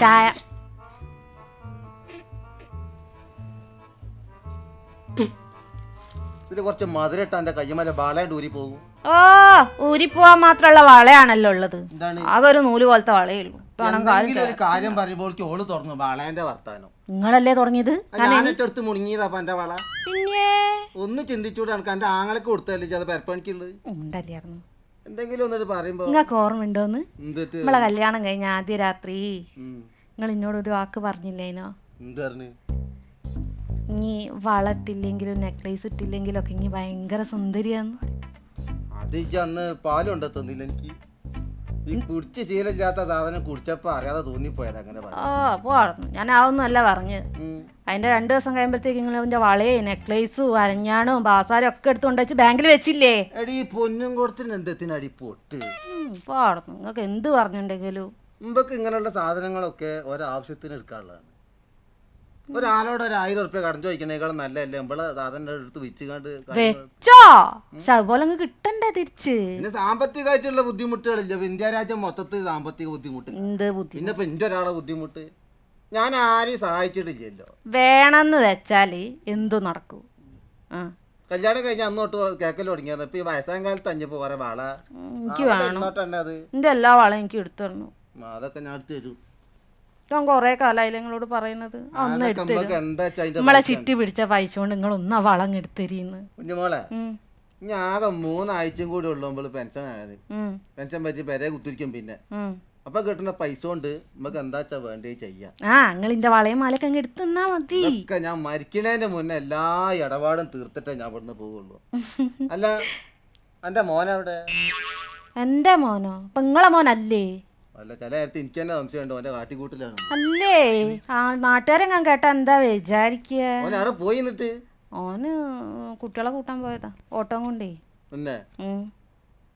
ചായ ഇതിൽ കുറച്ച് മധുരട്ട എന്റെ കയ്യമല ബാളയുടെ ഊരി പോകും ഓ ഊരി പോവാൻ മാത്രമുള്ള വളയാണല്ലോ ഉള്ളത്. ആകെ ഒരു നൂൽ പോലത്തെ വളയേ ഉള്ളൂ. ഒരു കാര്യം പറയുമ്പോഴേക്ക് ഓൾ തുറന്നു ബാളേന്റെ വർത്താനം. നിങ്ങളല്ലേ തുടങ്ങിയത് ഞാനിട്ടെടുത്ത് മുണങ്ങിയതാ എന്റെ വള. പിന്നെ? ഒന്ന് ചിന്തിച്ചൂടെ എനിക്ക് എന്റെ ആങ്ങളൊക്കെ കൊടുത്തല്ലേ ചില പെരപ്പണിക്കുള്ളത്? ഉണ്ടല്ലായിരുന്നു എന്തെങ്കിലും ഒന്നിട്ട് പറയുമ്പോ നിങ്ങൾക്ക് ഓർമ്മയുണ്ടോന്ന്? എന്തിട്ട്? നമ്മളെ കല്യാണം കഴിഞ്ഞ ആദ്യ രാത്രി നിങ്ങൾ എന്നോട് ഒരു വാക്ക് പറഞ്ഞില്ലേനോ? ഇനി വളട്ടില്ലെങ്കിലും നെക്ലേസ് ഇട്ടില്ലെങ്കിലും ഒക്കെ ഇനി ഭയങ്കര സുന്ദരിയാന്ന്. അത് ഇജ്ജ് അന്ന് പാലുണ്ടോ തന്നില്ല എനിക്ക്? ഈ കുടിച്ച് ശീലമില്ലാത്ത സാധനം കുടിച്ചപ്പോ അറിയാതെ തോന്നിപ്പോയത് അങ്ങനെ ഞാൻ അതൊന്നും അല്ല പറഞ്ഞ്. അതിന്റെ രണ്ടു ദിവസം കഴിയുമ്പോഴത്തേക്ക് നിങ്ങൾ അതിന്റെ വളയും നെക്ലേസും അരഞ്ഞാണും ബാസാരും ഒക്കെ എടുത്തുകൊണ്ട് വെച്ച് ബാങ്കിൽ വെച്ചില്ലേ? എടി ഈ പൊന്നും കൊടുത്തിന് പൊട്ട്? നിങ്ങൾക്ക് എന്ത് പറഞ്ഞിട്ടുണ്ടെങ്കിലും മുമ്പൊക്കെ ഇങ്ങനെയുള്ള സാധനങ്ങളൊക്കെ ഒരാവശ്യത്തിന് എടുക്കാനുള്ളതാണ്. ഒരാളോട് ഒരു ആയിരം ഉറുപ്പ്യ കടം ചോദിക്കണേക്കാളും നല്ലതല്ലേ? നമ്മളെ സാധനം എടുത്ത് വിറ്റുകാണ്ട് വെച്ചോ? പക്ഷെ അതുപോലെ അങ്ങ് കിട്ടണ്ടേ തിരിച്ച്. പിന്നെ സാമ്പത്തികമായിട്ടുള്ള ബുദ്ധിമുട്ടുകളില്ല. ഇപ്പൊ ഇന്ത്യ രാജ്യം മൊത്തത്തിൽ സാമ്പത്തിക ബുദ്ധിമുട്ട് എന്ത് ബുദ്ധി പിന്നെ ഇപ്പൊ എന്റെ ഒരാളെ ബുദ്ധിമുട്ട്? ഞാൻ ആരെയും സഹായിച്ചിട്ടില്ലല്ലോ. വേണമെന്ന് വെച്ചാൽ എന്തു നടക്കൂ? ആ. കല്യാണം കഴിഞ്ഞ അന്ന് തൊട്ട് കേക്കൽ തുടങ്ങിയത്. ഇപ്പൊ ഈ വയസ്സാം കാലത്ത് അഞ്ഞപ്പോ പറയാ വള. എനിക്ക് വേണം. ഇരുന്നോട്ടെ അത്. എന്റെ എല്ലാ വളയും എനിക്ക് എടുത്തു തരണം അതൊക്കെ ഞാൻ എടുത്തു തരും. ഞാൻ കൊറേ കാലായില്ല നിങ്ങളോട് പറയുന്നത് അന്ന് നമ്മളെ ചിറ്റി പിടിച്ച പൈസ കൊണ്ട് നിങ്ങൾ ഒന്ന് വളം എടുത്തരീന്ന് കുഞ്ഞുമോളെ ആകെ മൂന്നാഴ്ചയും കൂടി ഉള്ളു പെൻഷൻ ആയത് പെൻഷൻ പറ്റി പെരെ കുത്തിരിക്കും പിന്നെ. അപ്പൊ കിട്ടുന്ന പൈസ കൊണ്ട് നമുക്ക് എന്താ വെച്ചാ വേണ്ടേ ചെയ്യാം. ആ നിങ്ങളിന്റെ വളയും മാലൊക്കെ അങ്ങ് എടുത്ത് മതി. ഞാൻ മരിക്കണേന്റെ മുന്നേ എല്ലാ ഇടപാടും തീർത്തിട്ടേ ഞാൻ ഇവിടുന്ന് പോവുള്ളൂ. അല്ല എന്റെ മോനവിടെ എന്റെ മോനോ? ഇപ്പൊ നിങ്ങളെ മോനല്ലേ? അല്ല ചില നേരത്തെ എനിക്ക് തന്നെ സംശയമുണ്ട്. ഓന്റെ കാട്ടിക്കൂട്ടിലാണ്. അല്ലേ? ആ നാട്ടുകാരെ ഞാൻ കേട്ടാ എന്താ വിചാരിക്കുക ഓൻ അവിടെ പോയി നിന്നിട്ട് ഓന് കുട്ടികളെ കൂട്ടാൻ പോയതാ. ഓട്ടം കൊണ്ടേ. പിന്നെ? ഉം.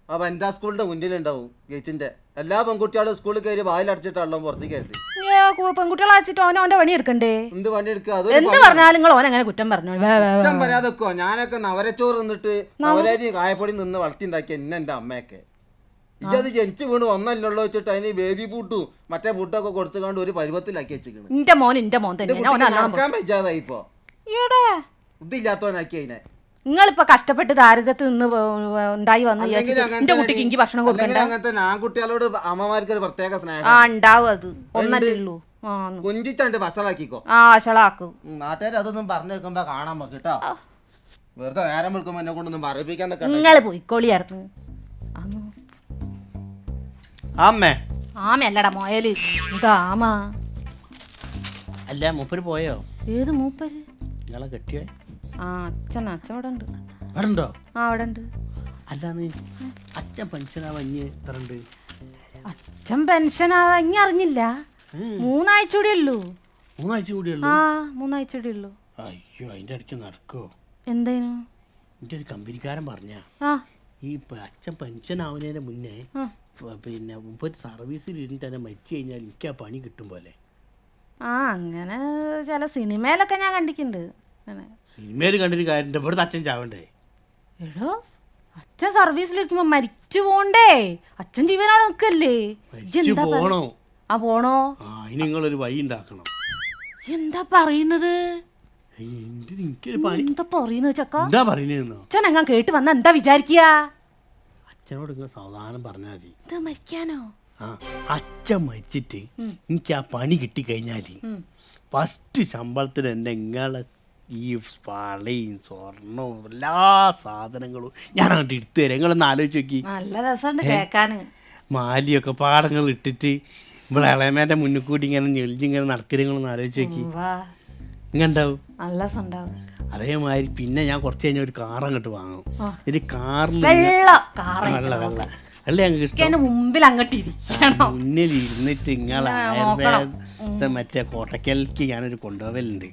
ആ വനിതാ സ്കൂളിന്റെ മുന്നിലുണ്ടാവും ഗേറ്റിന്റെ. എല്ലാ പെൺകുട്ടികളും സ്കൂളിൽ കയറി വായിലടച്ചിട്ടാണല്ലോ പുറത്തേക്ക് കയറി ഏ, കു- പെൺകുട്ടികളെ അയച്ചിട്ട് ഓനെ ഓന്റെ പണി എടുക്കണ്ടേ? എന്ത് പണി എടുക്കുക എന്ത് പറഞ്ഞാലും നിങ്ങൾ ഓനെങ്ങനെ കുറ്റം പറഞ്ഞു? വേ, വേ, വേ. കുറ്റം പറയാതെ ഞാനൊക്കെ നവരച്ചോറ് നിന്നിട്ട് നവരാരി കായപ്പൊടി നിന്ന് വളർത്തി ഉണ്ടാക്കിയ എന്നെ എന്റെ അമ്മയൊക്കെ. ഇജത് ജനിച്ചു വീണ് വന്നല്ലോ വെച്ചിട്ട് അതിന് ബേബി പൂട്ടും മറ്റേ പൂട്ടൊക്കെ കൊടുത്തുകൊണ്ട് ഒരു പരുവത്തിലാക്കി വെച്ചിരിക്കുന്നു ഇന്റെ മോൻ ഇന്റെ മോൻ തന്നെ പറ്റാതായി ഇപ്പൊ. ഈടെ ബുദ്ധിയില്ലാത്തവനാക്കി അതിനെ. നിങ്ങളിപ്പോ കഷ്ടപ്പെട്ട് ദാരിദ്ര്യത്തിൽ നിന്ന് ഉണ്ടായി വന്ന് എന്റെ കുട്ടിക്ക് എനിക്ക് ഭക്ഷണം കൊടുക്കണ്ട? അങ്ങനത്തെ ആൺകുട്ടികളോട് അമ്മമാർക്ക് ഒരു പ്രത്യേക ആ സ്നേഹം ഉണ്ടാവും അത്. ഒന്നല്ലേ ഉള്ളൂ ആ ന്ന്. വസലാക്കിക്കോ ആ വഷളാക്കും നാട്ടുകാർ അതൊന്നും പറഞ്ഞു വെക്കുമ്പോ കാണാൻ നോക്കിട്ടോ കേട്ടോ വെറുതെ നേരം വിളിക്കുമ്പോ എന്നെ കൊണ്ടൊന്നും പറയിപ്പിക്കാൻ നിങ്ങൾ പോയിക്കോളിയായിരുന്നു. അന്ന് അമ്മേ ആമയല്ലടാ മോയൽ. എന്താ ആമ? അല്ല മൂപ്പര് പോയോ? ഏത് മൂപ്പര്? ഇയാളെ കെട്ടിയോ? ആ അച്ഛൻ അച്ഛൻ അവിടെ ഉണ്ട്. അവിടെ ഉണ്ടോ ആ അവിടെ ഉണ്ട്. അല്ലാന്ന് അച്ഛൻ പെൻഷനാ വഞ്ഞ് എത്ര ഉണ്ട്? അച്ഛൻ പെൻഷൻ ഇനി അറിഞ്ഞില്ല. മൂന്നാഴ്ച കൂടി ഉള്ളൂ. മൂന്നാഴ്ച കൂടിയുള്ളൂ ആ മൂന്നാഴ്ച കൂടി ഉള്ളൂ. അയ്യോ അതിന്റെ ഇടയ്ക്ക് നടക്കോ? എന്തേനു? എന്റെ ഒരു കമ്പനിക്കാരൻ പറഞ്ഞ ആ. ഈ അച്ഛൻ പെൻഷൻ ആവുന്നതിന് മുന്നേ പിന്നെ മുമ്പ് സർവീസിൽ ഇരുന്ന് തന്നെ മരിച്ചു കഴിഞ്ഞാൽ എനിക്ക് ആ പണി കിട്ടും പോലെ. ആ അങ്ങനെ ചില സിനിമയിലൊക്കെ ഞാൻ കണ്ടിട്ടുണ്ട്. അങ്ങനെ. സിനിമയിൽ കണ്ടിട്ട് കാര്യം ഇവിടുത്തെ അച്ഛൻ ചാവണ്ടേ? എടോ അച്ഛൻ സർവീസിലിരിക്കുമ്പോ മരിച്ചു പോണ്ടേ? അച്ഛൻ ജീവനാണ് നിൽക്കല്ലേ? മരിച്ചു എന്താ പറ- പോണോ? ആ പോണോ? ആ അതിന് നിങ്ങളൊരു വഴി ഉണ്ടാക്കണം. എന്താ പറയുന്നത്? ഏയ്, എന്തിന് എനിക്കൊരു പണി എന്താ പറയുന്നത് ചക്ക? എന്താ പറയുന്നതെന്നോ അച്ഛൻ എങ്ങാൻ കേട്ട് വന്ന എന്താ വിചാരിക്കുക? അച്ഛനോട് ഇങ്ങനെ സാവധാനം പറഞ്ഞാൽ മതി. ഇത് മരിക്കാനോ? ആ അച്ഛൻ മരിച്ചിട്ട് എനിക്ക് ആ പണി കിട്ടിക്കഴിഞ്ഞാൽ ഫസ്റ്റ് ശമ്പളത്തിന് എന്റെ ഇങ്ങളെ ഈ വളയും സ്വർണവും എല്ലാ സാധനങ്ങളും ഞാൻ അങ്ങോട്ട് എടുത്തു തരാം. നിങ്ങളൊന്ന് ആലോചിച്ച് നോക്കി. നല്ല രസമുണ്ട് കേൾക്കാൻ മാലിയൊക്കെ പാടങ്ങൾ ഇട്ടിട്ട് ഇവിടെ ഇളയമേന്റെ മുന്നിൽ കൂടി ഇങ്ങനെ ഞെളിഞ്ഞിങ്ങനെ നടത്തിരങ്ങളൊന്ന് ആലോചിച്ച് നോക്കി. ഇങ്ങനെ ഉണ്ടാവും നല്ല രസമുണ്ടാവും. അതേമാതിരി പിന്നെ ഞാൻ കുറച്ച് കഴിഞ്ഞ ഒരു കാർ അങ്ങോട്ട് വാങ്ങും. ഒരു കാറിൽ വെള്ള കാറ വെള്ള വെള്ള. വെള്ള ഞങ്ങൾക്ക് ഇഷ്ടം. അതിന്റെ മുമ്പിൽ അങ്ങോട്ട് ഇരിക്കണം. മുന്നിൽ ഇരുന്നിട്ട് ഇങ്ങളെ ആയുർവേദത്തെ മറ്റേ കോട്ടക്കൽക്ക് ഞാനൊരു കൊണ്ടുപോവലുണ്ട്.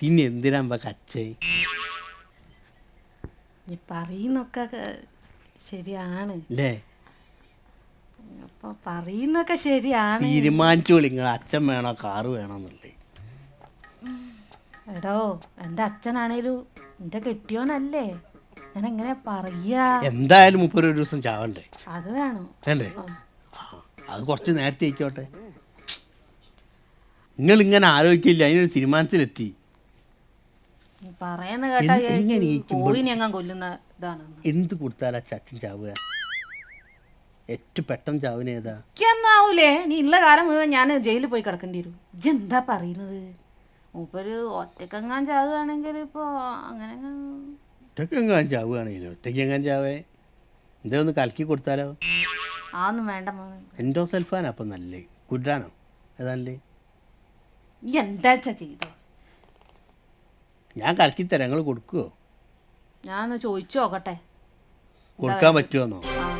പിന്നെ എന്തിനാ കച്ചേ? പറയുന്നൊക്കെ ശരിയാണ്. അല്ലേ അപ്പൊ പറയുന്നൊക്കെ ശരിയാണ്. തീരുമാനിച്ചു നിങ്ങൾ അച്ഛൻ വേണോ കാറ് വേണോ എന്നുള്ളത്. എടോ എന്റെ അച്ഛനാണേലും എന്റെ കെട്ടിയോനല്ലേ? ഞാൻ എങ്ങനെ പറയാ? എന്തായാലും മുപ്പത് ഒരു ദിവസം ചാവണ്ടേ? അത് വേണം. അല്ലേ അത് കുറച്ച് നേരത്തെ ആയിക്കോട്ടെ നിങ്ങൾ ഇങ്ങനെ ആലോചിക്കില്ല അതിനൊരു തീരുമാനത്തിലെത്തി. പറയുന്ന കേട്ടാ അങ്ങ് കൊല്ലുന്ന ഇതാണ് എന്ത് കൊടുത്താലാ ചച്ചൻ ചാവുക? ഏറ്റവും പെട്ടെന്ന് ചാവിന് ഏതാ? എന്നാവൂലേ നീ ഉള്ള കാലം മുഴുവൻ ഞാൻ ജയിലിൽ പോയി കിടക്കേണ്ടി വരും. ഇജ്ജ് എന്താ പറയുന്നത്? മൂപ്പര് ഒറ്റക്കെങ്ങാൻ ചാവുകയാണെങ്കിൽ ഇപ്പോൾ അങ്ങനെ ഒറ്റക്കെങ്ങാൻ ചാവുകയാണെങ്കിലും? ഒറ്റയ്ക്കെങ്ങാൻ ചാവേ? എന്താ ഒന്ന് കലക്കി കൊടുത്താലോ? ആന്നും വേണ്ട മോനെ. എൻഡോ സെൽഫാനാ അപ്പം നല്ലേ. കുഡ്രാനോ ഏതാണല്ലേ ഈ എന്താ ചെയ്തോ? ഞാൻ കലക്കി തരാം. നിങ്ങൾ കൊടുക്കുമോ ഞാനൊന്ന് ചോദിച്ചു നോക്കട്ടെ. കൊടുക്കാൻ പറ്റുമോന്നോ ആ.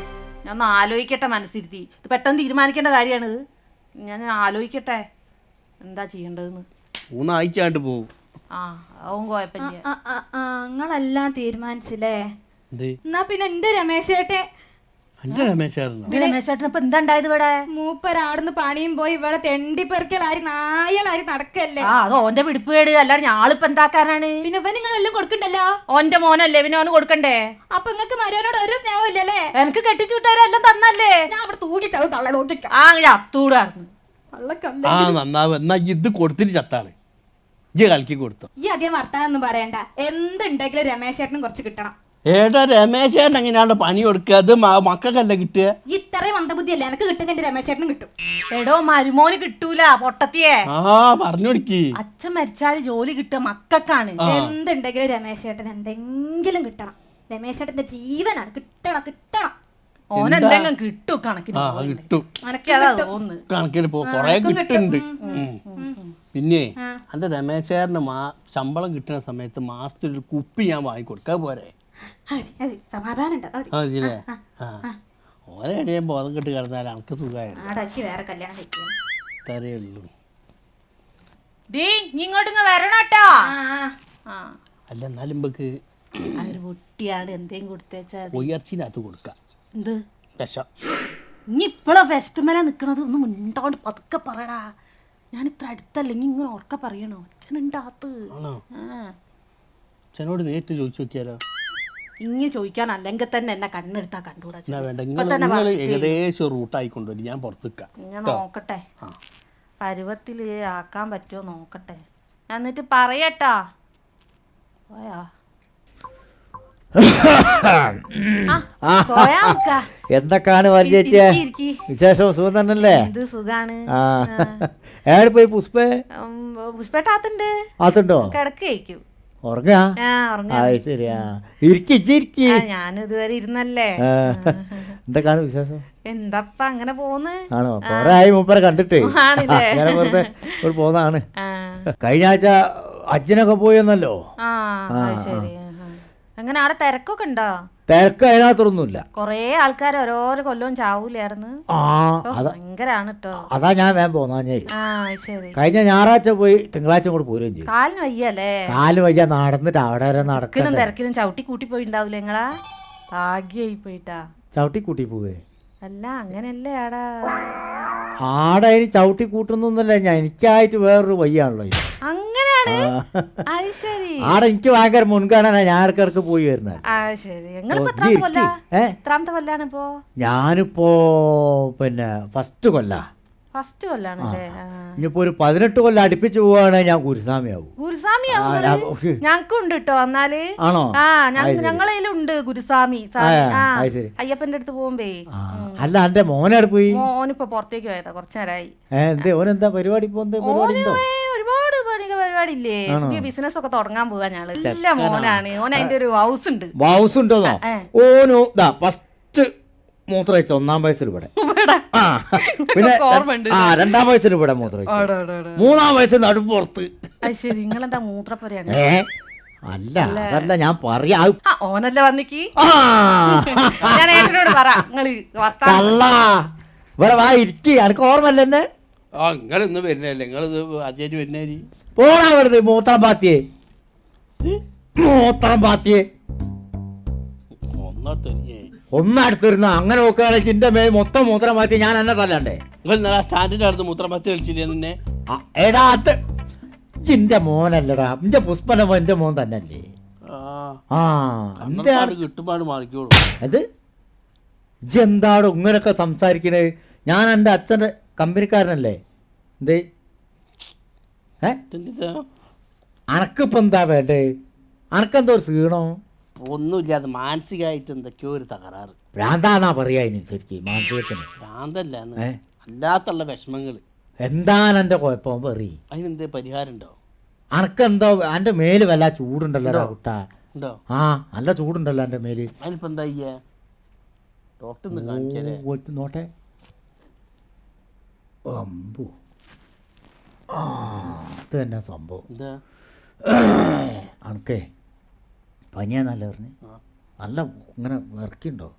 ഞാൻ ഒന്ന് ആലോചിക്കട്ടെ മനസ്സിരുത്തി. ഇത് പെട്ടെന്ന് തീരുമാനിക്കേണ്ട കാര്യമാണ് ഇത്. ഞാൻ ആലോചിക്കട്ടെ. എന്താ ചെയ്യേണ്ടതെന്ന്. മൂന്നാഴ്ചയാണ്ട് പോവും. ആ അവൻ കുഴപ്പമില്ല. നിങ്ങളെല്ലാം തീരുമാനിച്ചില്ലേ? എന്നാ പിന്നെ എന്റെ രമേശ് ചേട്ടെ അഞ്ച് രമേശായിരുന്നോ. രമേശേട്ടൻ ഇപ്പൊ എന്താ ഉണ്ടായത് ഇവിടെ? മൂപ്പരാടുന്ന് പണിയും പോയി ഇവിടെ തെണ്ടി പെറുക്കലാരി നായളാരി നടക്കല്ലേ? ആ അത് ഓന്റെ പിടിപ്പ് കേട്. അല്ലാതെ ഞാളിപ്പോ എന്താക്കാനാണ്? പിന്നെ ഇവ നിങ്ങളെല്ലാം കൊടുക്കണ്ടല്ലോ? ഓന്റെ മോനല്ലേ പിന്നെ ഓന് കൊടുക്കണ്ടേ? അപ്പൊ നിങ്ങക്ക് മരുവനോട് ഒരു സ്നേഹമില്ലല്ലേ? എനിക്ക് കെട്ടിച്ചു തന്നല്ലേ? ഞാൻ അവിടെ തൂക്കി ചവിട്ടള്ള നോക്കിക്കാം ആ ചത്തൂടായിരുന്നു കള്ളക്കല്ല ആ നന്നാവ്. എന്നാ ഇത് കൊടുത്തിട്ട് ചത്താൾ. ഇജ്ജ് കലക്കി കൊടുത്തു. ഈ അധികം വർത്താനൊന്നും പറയണ്ട. എന്തുണ്ടെങ്കിലും രമേശ് ചേട്ടനും കുറച്ച് കിട്ടണം. ഏട്ടാ രമേശേട്ടൻ എങ്ങനെയാണ് പണി കൊടുക്കുക? അത് മക്കൾക്കല്ല കിട്ടുക? ഇത്രയും മന്ദബുദ്ധിയല്ലേ? എനിക്ക് കിട്ടുന്ന എന്റെ രമേശേട്ടനും കിട്ടും. എടോ മരുമോന് കിട്ടൂല പൊട്ടത്തിയെ. ആ പറഞ്ഞു കൊടുക്കി. അച്ഛൻ മരിച്ചാൽ ജോലി കിട്ടുക മക്കൾക്കാണ്. എന്തുണ്ടെങ്കിലും രമേശേട്ടൻ എന്തെങ്കിലും കിട്ടണം. രമേശേട്ടന്റെ ജീവനാണ്. കിട്ടണം കിട്ടണം. കിട്ടും കണക്കിന് കിട്ടും. കണക്കിന് പോ കൊറേ കിട്ടുന്നുണ്ട്. പിന്നെ എന്റെ രമേശേട്ടന് മാ ശമ്പളം കിട്ടുന്ന സമയത്ത് മാസത്തിൽ ഒരു കുപ്പി ഞാൻ വാങ്ങിക്കൊടുക്കാ പോരെ. അതെ അതെ സമാധാനം ഉണ്ട് അതെ ആ ഇതില്ലേ ആ ഓരോ ഇടയും ബോധം കെട്ട് കിടന്നാൽ എനിക്ക് സുഖമായിരുന്നു ആടാക്കി വേറെ കല്യാണം കഴിക്കണം ഇത്രയേ ഡീ നീ ഇങ്ങോട്ട് ഇങ്ങ് വരണട്ടോ അല്ല എന്നാലും നമുക്ക് അവർ പൊട്ടിയാണ്. എന്തേലും കൊടുത്തേച്ചാ മതി. കൊടുക്കാം. എന്ത്? വിഷം. ഇപ്പോഴാ ഒന്ന് മുണ്ടോണ്ട് പതുക്കെ പറയടാ. ഞാൻ ഇത്ര അടുത്തല്ലെങ്കിൽ നീ ഇങ്ങനെ ഓർക്ക പറയണോ? അച്ഛനുണ്ടാത്ത്. ആ. അച്ഛനോട് നേരിട്ട് ചോദിച്ചു നോക്കിയാലോ? ഇങ്ങനെ ചോദിക്കാൻ അല്ലെങ്കിൽ തന്നെ എന്നെ കണ്ണെടുത്താ കണ്ടൂടാ വേണ്ട. ഏകദേശം ഞാൻ പുറത്തേക്കാം. ഞാൻ നോക്കട്ടെ. പരുവത്തിൽ ആക്കാൻ പറ്റുമോ നോക്കട്ടെ. ഞാൻ എന്നിട്ട് പറയട്ടാ. പോയാ. എന്തൊക്കെയാണ് പരിചയിച്ചേ. വിശേഷം സുഖം തന്നെയല്ലേ? സുഖാണ്? ആ. ഏടെ പോയി പുഷ്പേ? പുഷ്പേട്ടാത്തുണ്ട് ആത്തുണ്ടോ കിടക്കേക്കും ഉറങ്ങാ? അത് ശരിയാ ഞാൻ ഇതുവരെ ഇരുന്നല്ലേ? എന്തൊക്കെയാണ് വിശേഷം? എന്തപ്പ അങ്ങനെ പോന്ന് ആണോ? കൊറേ ആയി മൂപ്പരെ കണ്ടിട്ട്? അങ്ങനെ വെറുതെ ഒരു പോന്നാണ്. കഴിഞ്ഞ ആഴ്ച അച്ഛനൊക്കെ പോയെന്നല്ലോ. അങ്ങനെ അവിടെ തിരക്കൊക്കെ ഉണ്ടോ? തിരക്ക് അതിനകത്തൊന്നുമില്ല. കൊറേ ആൾക്കാർ ഓരോരോ കൊല്ലവും ചാവൂലായിരുന്നു. ആ അതാ ഭയങ്കരാണ് കേട്ടോ അതാ ഞാൻ വേഗം പോന്നാ ആ ശരി. കഴിഞ്ഞ ഞായറാഴ്ച പോയി തിങ്കളാഴ്ച കൂടെ പോരുകയും ചെയ്യും. കാലിന് വയ്യല്ലേ? കാൽ വയ്യ നടന്നിട്ട് അവിടെ വരെ നടക്കണം തിരക്കിലും ചവിട്ടി കൂട്ടി പോയിണ്ടാവൂലേ നിങ്ങളാ? ഭാഗ്യായി പോയിട്ടാ. ചവിട്ടി കൂട്ടി പോവേ? അല്ല അങ്ങനെയല്ലേ ആടാ. ആടെ അതിന് ചവിട്ടി കൂട്ടുന്നൊന്നുമല്ല ഞാൻ എനിക്കായിട്ട് വേറൊരു വയ്യാണല്ലോ ഇത്. ശരി ആടെ എനിക്ക് ഭയങ്കര മുൻഗണന. ഞാൻ ഇടക്കിടക്ക് പോയി വരുന്നത്. ഞാനിപ്പോ പിന്നെ ഫസ്റ്റ് കൊല്ല. ഫസ്റ്റ് കൊല്ലാണ്. ഇനിയിപ്പോ ഒരു പതിനെട്ട് കൊല്ലം അടുപ്പിച്ച് പോവാണെങ്കിൽ ഞാൻ ഗുരുസ്വാമിയാവും. ഗുരുസ്വാമി ആ, ഞാൻ- ഉഹ്. ഞങ്ങൾക്കുണ്ട് കേട്ടോ എന്നാൽ ആണോ? ആ. ഞങ്ങളിലുണ്ട് ഗുരുസ്വാമി. അയ്യപ്പന്റെ അടുത്ത് പോകുമ്പേ. അല്ല എന്റെ മോനെ പോയി? മോനിപ്പോ പുറത്തേക്ക് പോയതാ കുറച്ചു നേരമായി എന്തേ ഓനെന്താ പരിപാടി ഇപ്പൊ? എന്താ പരിപാടി ഉണ്ടോ? പണിക പരിപാടി പുതിയ ബിസിനസ് ഒക്കെ തുടങ്ങാൻ പോവാ ഞാൻ ഇല്ല മോനാണ്. ഓൻ അതിന്റെ ഒരു ഹൗസ് ഉണ്ട്. ഹൗസ് ഉണ്ടോന്നോ ഓനോ ദാ ഫസ്റ്റ് മൂത്രമയച്ച ഒന്നാം വയസ്സിൽ ഇവിടെ. പിന്നെ ആ രണ്ടാം വയസ്സിൽ ഇവിടെ മൂത്ര വെച്ചു ആടെ, ആടെ, ആടെ. മൂന്നാം വയസ്സിൽ നടുപ്പുറത്ത്. ശരി. നിങ്ങളെന്താ മൂത്രപ്പുരയാണ്? അല്ല അതല്ല ഞാൻ പറയാ ഓനല്ല വന്നിക്ക്? ഞാൻ ഏട്ടനോട് പറ ഇവിടെ വാ ഇരിക്കി. എനിക്ക് ഓർമ്മല്ല എന്നെ? ആ നിങ്ങളിന്ന് വരുന്നല്ലേ നിങ്ങളിത് ആദ്യമായിട്ട് വരുന്നേരി പോടാ ഇവിടുന്ന് മൂത്രം പാത്തിയെ. മൂത്രം പാത്തിയെ. ഒന്നടുത്തിരുന്ന അങ്ങനെ നോക്കുകയാണെങ്കിൽ ചിന്റെ മേൽ മൊത്തം മൂത്രം പാത്തി ഞാൻ എന്നെ തല്ലണ്ടേ. നിങ്ങൾ ഇന്നലെ സ്റ്റാൻഡിന്റെ അടുത്ത് മൂത്രം പാത്തി കളിച്ചില്ലേ നിന്നെ? എടാ അത് ചിന്റെ മോനല്ലടാ. എന്റെ പുഷ്പന്റെ മോൻ എന്റെ മോൻ തന്നെയല്ലേ ആ. ആ കിട്ടുപാട് മാറിക്കോളൂ. അത്? ഇജെന്താടോ ഇങ്ങനൊക്കെ സംസാരിക്കണേ? ഞാൻ എന്റെ അച്ഛന്റെ കമ്പനിക്കാരനല്ലേ. എന്തേ? ഇതെന്താ എന്താ വേണ്ടേ? അനക്കെന്തോ ഒരു ഒന്നുമില്ല അത് മാനസികമായിട്ട് എന്തൊക്കെയോ ഒരു തകരാറ്. ഭ്രാന്താന്നാ പറയാ ശരിക്കും മാനസികത്തിന്. ഭ്രാന്തല്ല ഏ? അല്ലാത്തുള്ള വിഷമങ്ങൾ എന്താണ് എന്റെ കുഴപ്പം? പറ അതിനെന്തേ പരിഹാരം ഉണ്ടോ? അനക്കെന്തോ എന്റെ മേൽ വല്ല ചൂടുണ്ടല്ലോ കുട്ട? ഉണ്ടോ? ആ നല്ല ചൂടുണ്ടല്ലോ എന്റെ മേൽ. അതിനിപ്പോ എന്താ ചെയ്യാ? ഡോക്ടറിന് കാണിക്കാലേ ഓ, ഇത് നോട്ടെ. അമ്പു. അത് തന്നെ സംഭവം? അനക്കേ പനിയാന്നല്ല പറഞ്ഞു. നല്ല ഇങ്ങനെ വിറക്കുണ്ടോ?